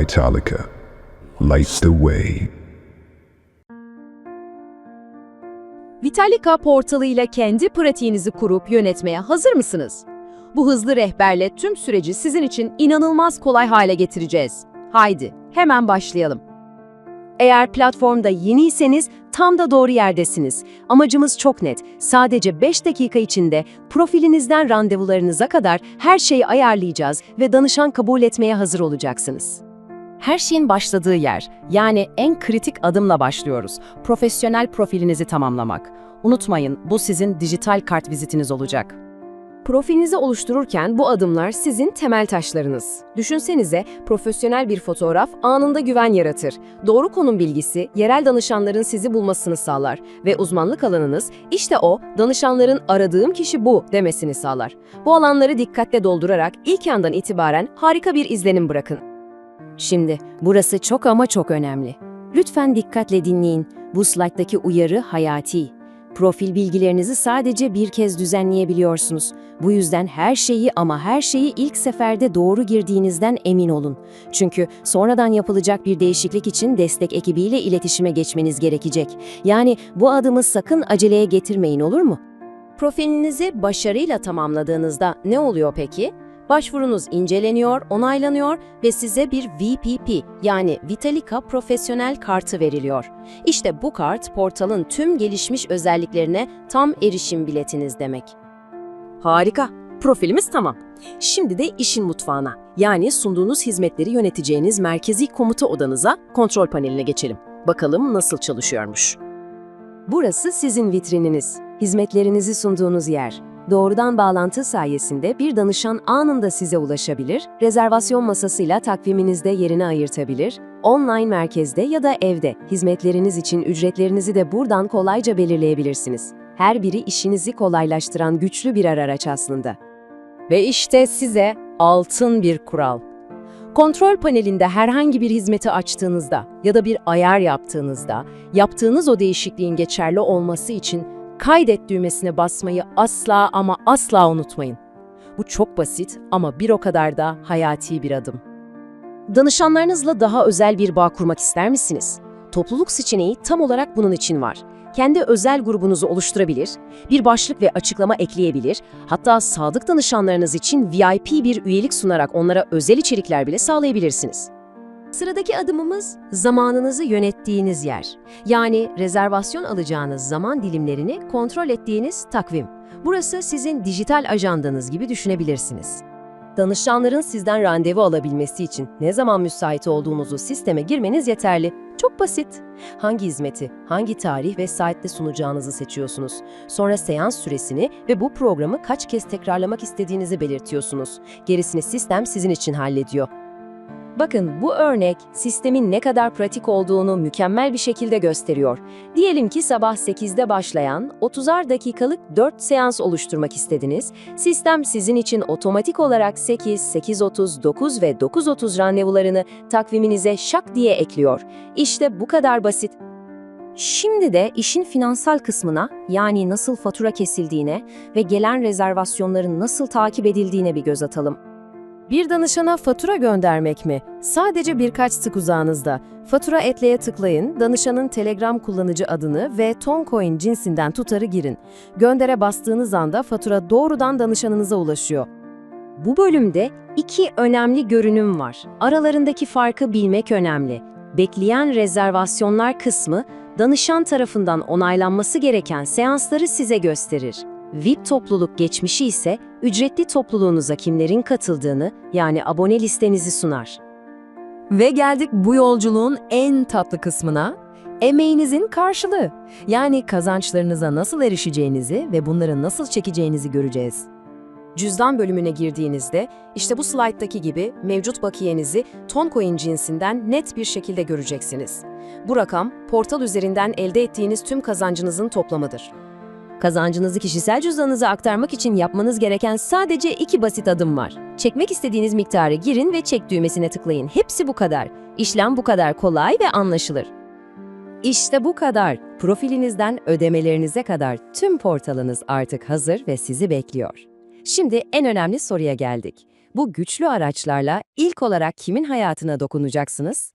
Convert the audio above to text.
Vitalica. Light the way. Vitalika portalıyla kendi pratiğinizi kurup yönetmeye hazır mısınız? Bu hızlı rehberle tüm süreci sizin için inanılmaz kolay hale getireceğiz. Haydi, hemen başlayalım. Eğer platformda yeniyseniz tam da doğru yerdesiniz. Amacımız çok net. Sadece 5 dakika içinde profilinizden randevularınıza kadar her şeyi ayarlayacağız ve danışan kabul etmeye hazır olacaksınız. Her şeyin başladığı yer, yani en kritik adımla başlıyoruz. Profesyonel profilinizi tamamlamak. Unutmayın, bu sizin dijital kart vizitiniz olacak. Profilinizi oluştururken bu adımlar sizin temel taşlarınız. Düşünsenize, profesyonel bir fotoğraf anında güven yaratır. Doğru konum bilgisi, yerel danışanların sizi bulmasını sağlar ve uzmanlık alanınız, işte o, danışanların aradığım kişi bu demesini sağlar. Bu alanları dikkatle doldurarak ilk andan itibaren harika bir izlenim bırakın. Şimdi, burası çok ama çok önemli. Lütfen dikkatle dinleyin. Bu slayttaki uyarı hayati. Profil bilgilerinizi sadece bir kez düzenleyebiliyorsunuz. Bu yüzden her şeyi ama her şeyi ilk seferde doğru girdiğinizden emin olun. Çünkü sonradan yapılacak bir değişiklik için destek ekibiyle iletişime geçmeniz gerekecek. Yani bu adımı sakın aceleye getirmeyin olur mu? Profilinizi başarıyla tamamladığınızda ne oluyor peki? Başvurunuz inceleniyor, onaylanıyor ve size bir VPP yani Vitalica Profesyonel Kartı veriliyor. İşte bu kart portalın tüm gelişmiş özelliklerine tam erişim biletiniz demek. Harika, profilimiz tamam. Şimdi de işin mutfağına, yani sunduğunuz hizmetleri yöneteceğiniz merkezi komuta odanıza, kontrol paneline geçelim. Bakalım nasıl çalışıyormuş. Burası sizin vitrininiz, hizmetlerinizi sunduğunuz yer. Doğrudan bağlantı sayesinde bir danışan anında size ulaşabilir, rezervasyon masasıyla takviminizde yerini ayırtabilir, online merkezde ya da evde hizmetleriniz için ücretlerinizi de buradan kolayca belirleyebilirsiniz. Her biri işinizi kolaylaştıran güçlü birer araç aslında. Ve işte size altın bir kural. Kontrol panelinde herhangi bir hizmeti açtığınızda ya da bir ayar yaptığınızda, yaptığınız o değişikliğin geçerli olması için kaydet düğmesine basmayı asla ama asla unutmayın. Bu çok basit ama bir o kadar da hayati bir adım. Danışanlarınızla daha özel bir bağ kurmak ister misiniz? Topluluk seçeneği tam olarak bunun için var. Kendi özel grubunuzu oluşturabilir, bir başlık ve açıklama ekleyebilir, hatta sadık danışanlarınız için VIP bir üyelik sunarak onlara özel içerikler bile sağlayabilirsiniz. Sıradaki adımımız zamanınızı yönettiğiniz yer. Yani rezervasyon alacağınız zaman dilimlerini kontrol ettiğiniz takvim. Burası sizin dijital ajandanız gibi düşünebilirsiniz. Danışanların sizden randevu alabilmesi için ne zaman müsait olduğunuzu sisteme girmeniz yeterli. Çok basit. Hangi hizmeti, hangi tarih ve saatte sunacağınızı seçiyorsunuz. Sonra seans süresini ve bu programı kaç kez tekrarlamak istediğinizi belirtiyorsunuz. Gerisini sistem sizin için hallediyor. Bakın bu örnek sistemin ne kadar pratik olduğunu mükemmel bir şekilde gösteriyor. Diyelim ki sabah 8'de başlayan 30'ar dakikalık 4 seans oluşturmak istediniz. Sistem sizin için otomatik olarak 8, 8.30, 9 ve 9.30 randevularını takviminize şak diye ekliyor. İşte bu kadar basit. Şimdi de işin finansal kısmına yani nasıl fatura kesildiğine ve gelen rezervasyonların nasıl takip edildiğine bir göz atalım. Bir danışana fatura göndermek mi? Sadece birkaç tık uzağınızda. Fatura etleye tıklayın, danışanın Telegram kullanıcı adını ve Toncoin cinsinden tutarı girin. Göndere bastığınız anda fatura doğrudan danışanınıza ulaşıyor. Bu bölümde iki önemli görünüm var. Aralarındaki farkı bilmek önemli. Bekleyen rezervasyonlar kısmı, danışan tarafından onaylanması gereken seansları size gösterir. VIP topluluk geçmişi ise ücretli topluluğunuza kimlerin katıldığını yani abone listenizi sunar. Ve geldik bu yolculuğun en tatlı kısmına, emeğinizin karşılığı. Yani kazançlarınıza nasıl erişeceğinizi ve bunları nasıl çekeceğinizi göreceğiz. Cüzdan bölümüne girdiğinizde işte bu slayttaki gibi mevcut bakiyenizi Toncoin cinsinden net bir şekilde göreceksiniz. Bu rakam portal üzerinden elde ettiğiniz tüm kazancınızın toplamıdır. Kazancınızı kişisel cüzdanınıza aktarmak için yapmanız gereken sadece iki basit adım var. Çekmek istediğiniz miktarı girin ve çek düğmesine tıklayın. Hepsi bu kadar. İşlem bu kadar kolay ve anlaşılır. İşte bu kadar. Profilinizden ödemelerinize kadar tüm portalınız artık hazır ve sizi bekliyor. Şimdi en önemli soruya geldik. Bu güçlü araçlarla ilk olarak kimin hayatına dokunacaksınız?